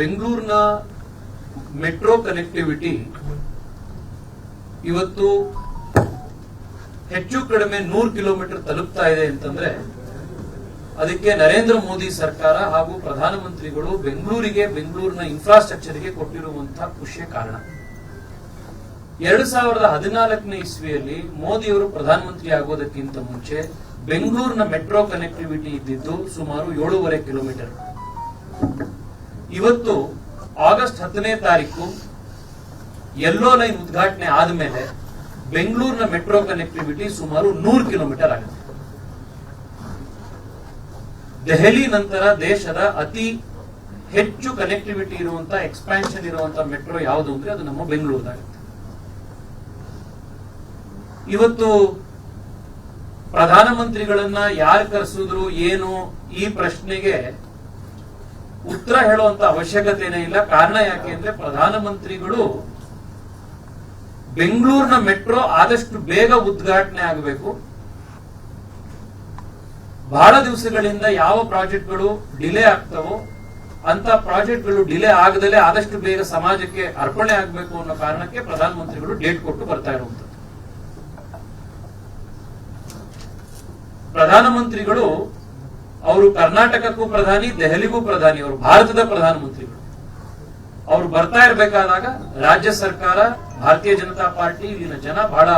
ಬೆಂಗಳೂರಿನ metro connectivity ಇವತ್ತು ಹೆಚ್ಚು ಕಡಿಮೆ ನೂರು ಕಿಲೋಮೀಟರ್ ತಲುಪ್ತಾ ಇದೆ ಅಂತಂದ್ರೆ ಅದಕ್ಕೆ ನರೇಂದ್ರ ಮೋದಿ ಸರ್ಕಾರ ಹಾಗೂ ಪ್ರಧಾನಮಂತ್ರಿಗಳು ಬೆಂಗಳೂರಿಗೆ, ಬೆಂಗಳೂರಿನ ಇನ್ಫ್ರಾಸ್ಟ್ರಕ್ಚರ್ಗೆ ಕೊಟ್ಟಿರುವಂತಹ ಖುಷಿಯ ಕಾರಣ. ಎರಡು ಸಾವಿರದ ಹದಿನಾಲ್ಕನೇ ಇಸ್ವಿಯಲ್ಲಿ ಮೋದಿಯವರು ಪ್ರಧಾನಮಂತ್ರಿ ಆಗೋದಕ್ಕಿಂತ ಮುಂಚೆ ಬೆಂಗಳೂರಿನ ಮೆಟ್ರೋ ಕನೆಕ್ಟಿವಿಟಿ ಇದ್ದಿದ್ದು ಸುಮಾರು ಏಳೂವರೆ ಕಿಲೋಮೀಟರ್. ಇವತ್ತು ಆಗಸ್ಟ್ ಹತ್ತನೇ ತಾರೀಕು ಯೆಲ್ಲೋ ಲೈನ್ ಉದ್ಘಾಟನೆ ಆದ್ಮೇಲೆ ಬೆಂಗಳೂರಿನ ಮೆಟ್ರೋ ಕನೆಕ್ಟಿವಿಟಿ ಸುಮಾರು ನೂರು ಕಿಲೋಮೀಟರ್ ಆಗುತ್ತೆ. ದೆಹಲಿ ನಂತರ ದೇಶದ ಅತಿ ಹೆಚ್ಚು ಕನೆಕ್ಟಿವಿಟಿ ಇರುವಂತಹ ಎಕ್ಸ್ಪಾನ್ಷನ್ ಇರುವಂತಹ ಮೆಟ್ರೋ ಯಾವುದು ಅಂದ್ರೆ ಅದು ನಮ್ಮ ಬೆಂಗಳೂರದಾಗುತ್ತೆ ಇವತ್ತು ಪ್ರಧಾನಮಂತ್ರಿಗಳನ್ನ ಯಾರು ಕರೆಸಿದ್ರು, ಏನು ಈ ಪ್ರಶ್ನೆಗೆ ಉತ್ತರ ಹೇಳುವಂತ ಅವಶ್ಯಕತೆನೇ ಇಲ್ಲ. ಕಾರಣ ಯಾಕೆ ಅಂದ್ರೆ ಪ್ರಧಾನಮಂತ್ರಿಗಳು ಬೆಂಗಳೂರಿನ ಮೆಟ್ರೋ ಆದಷ್ಟು ಬೇಗ ಉದ್ಘಾಟನೆ ಆಗಬೇಕು. ಬಹಳ ದಿವಸಗಳಿಂದ ಯಾವ ಪ್ರಾಜೆಕ್ಟ್ಗಳು ಡಿಲೇ ಆಗ್ತವೋ ಅಂತ ಪ್ರಾಜೆಕ್ಟ್ಗಳು ಡಿಲೇ ಆಗದಲ್ಲೇ ಆದಷ್ಟು ಬೇಗ ಸಮಾಜಕ್ಕೆ ಅರ್ಪಣೆ ಆಗಬೇಕು ಅನ್ನೋ ಕಾರಣಕ್ಕೆ ಪ್ರಧಾನಮಂತ್ರಿಗಳು ಡೇಟ್ ಕೊಟ್ಟು ಬರ್ತಾ ಇರುವಂತದ್ದು ಪ್ರಧಾನಮಂತ್ರಿಗಳು ಅವರು ಕರ್ನಾಟಕಕ್ಕೂ ಪ್ರಧಾನಿ, ದೆಹಲಿಗೂ ಪ್ರಧಾನಿ, ಅವರು ಭಾರತದ ಪ್ರಧಾನಮಂತ್ರಿಗಳು. ಅವರು ಬರ್ತಾ ಇರಬೇಕಾದಾಗ ರಾಜ್ಯ ಸರ್ಕಾರ, ಭಾರತೀಯ ಜನತಾ ಪಾರ್ಟಿ, ಇಲ್ಲಿನ ಜನ ಬಹಳ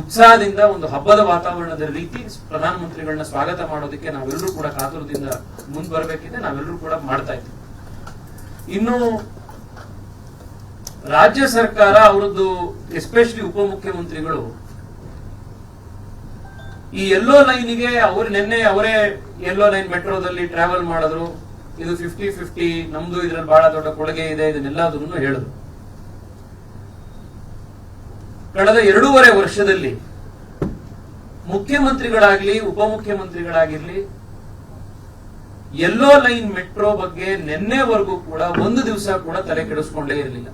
ಉತ್ಸಾಹದಿಂದ ಒಂದು ಹಬ್ಬದ ವಾತಾವರಣದ ರೀತಿ ಪ್ರಧಾನಮಂತ್ರಿಗಳನ್ನ ಸ್ವಾಗತ ಮಾಡೋದಕ್ಕೆ ನಾವೆಲ್ಲರೂ ಕೂಡ ಕಾತುರದಿಂದ ಮುಂದ್ ಬರಬೇಕಿದೆ ನಾವೆಲ್ಲರೂ ಕೂಡ ಮಾಡ್ತಾ ಇದ್ದೀವಿ. ಇನ್ನು ರಾಜ್ಯ ಸರ್ಕಾರ, ಅವರದ್ದು ಎಸ್ಪೆಷಲಿ ಉಪಮುಖ್ಯಮಂತ್ರಿಗಳು ಈ ಎಲ್ಲೋ ಲೈನಿಗೆ ಅವ್ರು ನಿನ್ನೆ ಅವರೇ ಎಲ್ಲೋ ಲೈನ್ ಮೆಟ್ರೋದಲ್ಲಿ ಟ್ರಾವೆಲ್ ಮಾಡಿದ್ರು. ಇದು ಫಿಫ್ಟಿ ಫಿಫ್ಟಿ ನಮ್ದು ಇದ್ರಲ್ಲಿ ಬಹಳ ದೊಡ್ಡ ಕೊಡುಗೆ ಇದೆ ಇದನ್ನೆಲ್ಲದನ್ನು ಹೇಳಿದ್ರು. ಕಳೆದ ಎರಡೂವರೆ ವರ್ಷದಲ್ಲಿ ಮುಖ್ಯಮಂತ್ರಿಗಳಾಗ್ಲಿ, ಉಪಮುಖ್ಯಮಂತ್ರಿಗಳಾಗಿರ್ಲಿ, ಎಲ್ಲೋ ಲೈನ್ ಮೆಟ್ರೋ ಬಗ್ಗೆ ನಿನ್ನೆವರೆಗೂ ಕೂಡ ಒಂದು ದಿವಸ ಕೂಡ ತಲೆ ಕೆಡಿಸ್ಕೊಂಡೇ ಇರಲಿಲ್ಲ.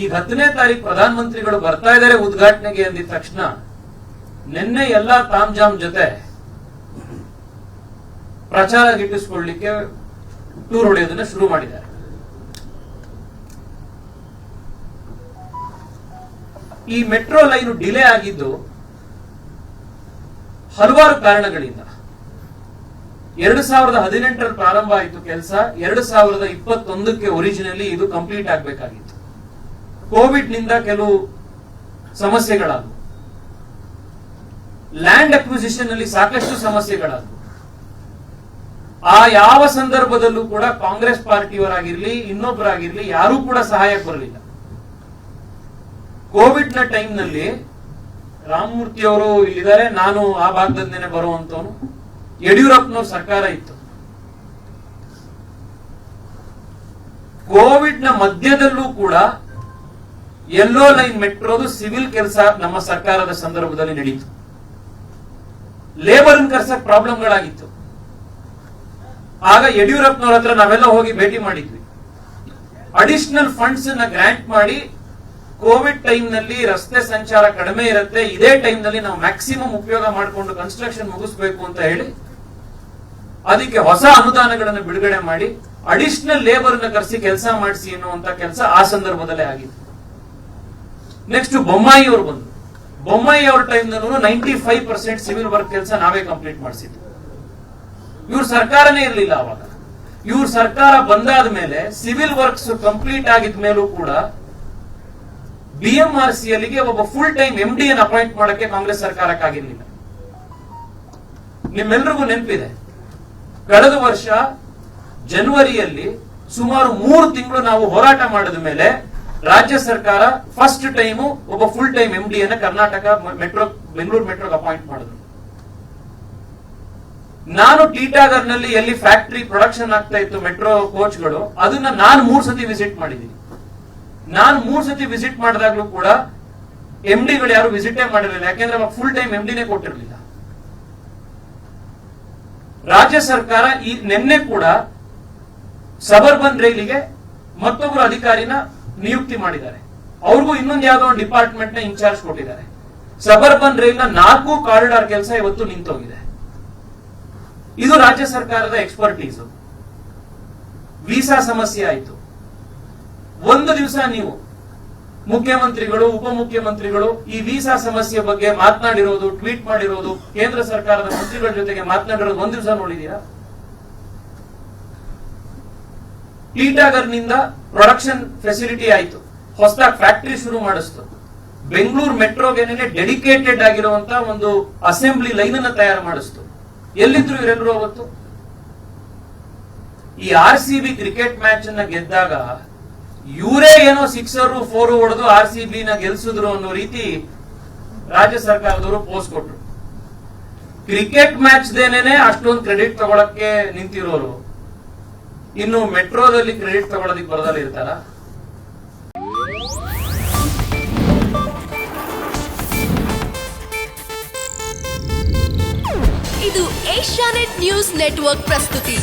ಈಗ ಹತ್ತನೇ ತಾರೀಕು ಪ್ರಧಾನಮಂತ್ರಿಗಳು ಬರ್ತಾ ಇದ್ದಾರೆ ಉದ್ಘಾಟನೆಗೆ ಅಂದಿದ ತಕ್ಷಣ ನಿನ್ನೆ ಎಲ್ಲಾ ತಾಮ್ಜಾಮ್ ಜೊತೆ ಪ್ರಚಾರ ಗಿಟ್ಟಿಸ್ಕೊಳ್ಳಿಕ್ಕೆ ಟೂರ್ ಹೊಡೆಯೋದನ್ನ ಶುರು ಮಾಡಿದ್ದಾರೆ. ಈ ಮೆಟ್ರೋ ಲೈನ್ ಡಿಲೇ ಆಗಿದ್ದು ಹಲವಾರು ಕಾರಣಗಳಿಂದ. ಎರಡು ಸಾವಿರದ ಹದಿನೆಂಟರ ಪ್ರಾರಂಭ ಆಯಿತು ಕೆಲಸ, ಎರಡು ಸಾವಿರದ ಇಪ್ಪತ್ತೊಂದಕ್ಕೆ ಒರಿಜಿನಲಿ ಇದು ಕಂಪ್ಲೀಟ್ ಆಗಬೇಕಾಗಿತ್ತು. ಕೋವಿಡ್ನಿಂದ ಕೆಲವು ಸಮಸ್ಯೆಗಳಾದವು. ಲ್ಯಾಂಡ್ ಅಕ್ವಿಸಿಷನ್ ಅಲ್ಲಿ ಸಾಕಷ್ಟು ಸಮಸ್ಯೆಗಳಾದವು. ಆ ಯಾವ ಸಂದರ್ಭದಲ್ಲೂ ಕೂಡ ಕಾಂಗ್ರೆಸ್ ಪಾರ್ಟಿಯವರಾಗಿರ್ಲಿ ಇನ್ನೊಬ್ಬರಾಗಿರ್ಲಿ ಯಾರೂ ಕೂಡ ಸಹಾಯ ಬರಲಿಲ್ಲ ಕೋವಿಡ್ನ ಟೈಮ್ನಲ್ಲಿ ರಾಮಮೂರ್ತಿ ಅವರು ಇಲ್ಲಿದ್ದಾರೆ, ನಾನು ಆ ಭಾಗದಿಂದನೇ ಬರುವಂತವನು. ಯಡಿಯೂರಪ್ಪನವ್ರ ಸರ್ಕಾರ ಇತ್ತು. ಕೋವಿಡ್ನ ಮಧ್ಯದಲ್ಲೂ ಕೂಡ ಎಲ್ಲೋ ಲೈನ್ ಮೆಟ್ರೋದು ಸಿವಿಲ್ ಕೆಲಸ ನಮ್ಮ ಸರ್ಕಾರದ ಸಂದರ್ಭದಲ್ಲಿ ನಡೀತು. ಲೇಬರ್ ಕರ್ಸಕ್ ಪ್ರಾಬ್ಲಮ್ಗಳಾಗಿತ್ತು. ಆಗ ಯಡಿಯೂರಪ್ಪನವ್ರ ಹತ್ರ ನಾವೆಲ್ಲ ಹೋಗಿ ಭೇಟಿ ಮಾಡಿದ್ವಿ. ಅಡಿಷನಲ್ ಫಂಡ್ಸ್ನ ಗ್ರಾಂಟ್ ಮಾಡಿ ಕೋವಿಡ್ ಟೈಮ್ನಲ್ಲಿ ರಸ್ತೆ ಸಂಚಾರ ಕಡಿಮೆ ಇರುತ್ತೆ, ಇದೇ ಟೈಮ್ನಲ್ಲಿ ನಾವು ಮ್ಯಾಕ್ಸಿಮಮ್ ಉಪಯೋಗ ಮಾಡಿಕೊಂಡು ಕನ್ಸ್ಟ್ರಕ್ಷನ್ ಮುಗಿಸ್ಬೇಕು ಅಂತ ಹೇಳಿ ಅದಕ್ಕೆ ಹೊಸ ಅನುದಾನಗಳನ್ನು ಬಿಡುಗಡೆ ಮಾಡಿ ಅಡಿಷನಲ್ ಲೇಬರ್ನ ಕರೆಸಿ ಕೆಲಸ ಮಾಡಿಸಿ ಅನ್ನುವಂತ ಕೆಲಸ ಆ ಸಂದರ್ಭದಲ್ಲೇ ಆಗಿತ್ತು. ನೆಕ್ಸ್ಟ್ ಬೊಮ್ಮಾಯಿ ಅವರು ಬಂದ್ರು. ಬೊಮ್ಮಾಯಿ ಅವ್ರ time ninety five percent civil work ಕೆಲಸ ನಾವೇ ಕಂಪ್ಲೀಟ್ ಮಾಡಿಸಿದ್ವಿ. ಇವ್ರ ಸರ್ಕಾರನೇ ಇರಲಿಲ್ಲ ಅವಾಗ. ಇವ್ರ ಸರ್ಕಾರ ಬಂದಾದ ಮೇಲೆ ಸಿವಿಲ್ ವರ್ಕ್ಸ್ ಕಂಪ್ಲೀಟ್ ಆಗಿದ ಮೇಲೂ ಕೂಡ ಬಿಎಂಆರ್ ಸಿ ಅಲ್ಲಿಗೆ ಒಬ್ಬ ಫುಲ್ ಟೈಮ್ ಎಂ ಡಿ ಅನ್ನು ಅಪಾಯಿಂಟ್ ಮಾಡಕ್ಕೆ ಕಾಂಗ್ರೆಸ್ ಸರ್ಕಾರಕ್ಕಾಗಿರ್ಲಿಲ್ಲ. ನಿಮ್ಮೆಲ್ರಿಗೂ ನೆನಪಿದೆ. ಕಳೆದ ವರ್ಷ ಜನವರಿಯಲ್ಲಿ ಸುಮಾರು ಮೂರು ತಿಂಗಳು ನಾವು ಹೋರಾಟ ಮಾಡಿದ ಮೇಲೆ ರಾಜ್ಯ ಸರ್ಕಾರ ಫಸ್ಟ್ ಟೈಮು ಒಬ್ಬ ಫುಲ್ ಟೈಮ್ ಎಂ ಡಿ ಅನ್ನ ಕರ್ನಾಟಕ ಮೆಟ್ರೋ ಬೆಂಗಳೂರು ಮೆಟ್ರೋಗೆ ಅಪಾಯಿಂಟ್ ಮಾಡಿದ್ರು. ನಾನು ಟೀಟಾಗರ್ನಲ್ಲಿ ಎಲ್ಲಿ ಫ್ಯಾಕ್ಟರಿ ಪ್ರೊಡಕ್ಷನ್ ಆಗ್ತಾ ಇತ್ತು ಮೆಟ್ರೋ ಕೋಚ್ಗಳು ಅದನ್ನ ನಾನು ಮೂರ್ ಸತಿ ವಿಸಿಟ್ ಮಾಡಿದ್ದೀನಿ. ನಾನು ಮೂರ್ ಸತಿ ವಿಸಿಟ್ ಮಾಡಿದಾಗ್ಲೂ ಕೂಡ ಎಂ ಡಿಗಳು ಯಾರು ವಿಸಿಟೇ ಮಾಡಿರಲಿಲ್ಲ, ಯಾಕೆಂದ್ರೆ ಅವಾಗ ಫುಲ್ ಟೈಮ್ ಎಂ ಡಿನೇ ಕೊಟ್ಟಿರಲಿಲ್ಲ. ರಾಜ್ಯ ಸರ್ಕಾರ ಈ, ನಿನ್ನೆ ಕೂಡ ಸಬರ್ಬನ್ ರೈಲಿಗೆ ಮತ್ತೊಬ್ಬರು ಅಧಿಕಾರಿನ ನಿಯುಕ್ತಿ ಮಾಡಿದ್ದಾರೆ. ಅವ್ರಿಗೂ ಇನ್ನೊಂದು ಯಾವ್ದೋ ಒಂದು ಡಿಪಾರ್ಟ್ಮೆಂಟ್ನ ಇನ್ಚಾರ್ಜ್ ಕೊಟ್ಟಿದ್ದಾರೆ. ಸಬರ್ಬನ್ ರೈಲ್ನ ನಾಲ್ಕು ಕಾರಿಡಾರ್ ಕೆಲಸ ಇವತ್ತು ನಿಂತೋಗಿದೆ. ಇದು ರಾಜ್ಯ ಸರ್ಕಾರದ ಎಕ್ಸ್ಪರ್ಟೀಸ್ ವೀಸಾ ಸಮಸ್ಯೆ ಆಯ್ತು. ಒಂದು ದಿವಸ ನೀವು ಮುಖ್ಯಮಂತ್ರಿಗಳು, ಉಪಮುಖ್ಯಮಂತ್ರಿಗಳು ಈ ವೀಸಾ ಸಮಸ್ಯೆ ಬಗ್ಗೆ ಮಾತನಾಡಿರೋದು, ಟ್ವೀಟ್ ಮಾಡಿರೋದು, ಕೇಂದ್ರ ಸರ್ಕಾರದ ಮಂತ್ರಿಗಳ ಜೊತೆಗೆ ಮಾತನಾಡಿರೋದು ಒಂದು ದಿವಸ ನೋಡಿದೀರಾ? ಟೀಟಾಗರ್ನಿಂದ ಪ್ರೊಡಕ್ಷನ್ ಫೆಸಿಲಿಟಿ ಆಯ್ತು. ಹೊಸದಾಗಿ ಫ್ಯಾಕ್ಟರಿ ಶುರು ಮಾಡಿಸ್ತು. ಬೆಂಗಳೂರು ಮೆಟ್ರೋಗೆನೆ ಡೆಡಿಕೇಟೆಡ್ ಆಗಿರುವಂತ ಒಂದು ಅಸೆಂಬ್ಲಿ ಲೈನ್ ಅನ್ನ ತಯಾರು ಮಾಡಿಸ್ತು. ಎಲ್ಲಿದ್ರು ಇವರೆಲ್ಲರೂ ಅವತ್ತು? ಈ R C B cricket match ಅನ್ನ ಗೆದ್ದಾಗ ಇವರೇ ಏನೋ ಸಿಕ್ಸರ್ ಫೋರ್ ಹೊಡೆದು ಆರ್ ಸಿ ಬಿ ನ ಗೆಲ್ಸಿದ್ರು ಅನ್ನೋ ರೀತಿ ರಾಜ್ಯ ಸರ್ಕಾರದವರು ಪೋಸ್ಟ್ ಕೊಟ್ರು. ಕ್ರಿಕೆಟ್ ಮ್ಯಾಚ್ ದೇನೇನೆ ಅಷ್ಟೊಂದು ಕ್ರೆಡಿಟ್ ತಗೊಳಕ್ಕೆ ನಿಂತಿರೋರು. ಇನ್ನು ಮೆಟ್ರೋದಲ್ಲಿ ಕ್ರೆಡಿಟ್ ತಗೊಳ್ಳೋದಕ್ಕೆ ಬರದಲ್ಲಿ ಇರ್ತಾರ? ಇದು ಏಷ್ಯಾನೆಟ್ ನ್ಯೂಸ್ ನೆಟ್ವರ್ಕ್ ಪ್ರಸ್ತುತಿ.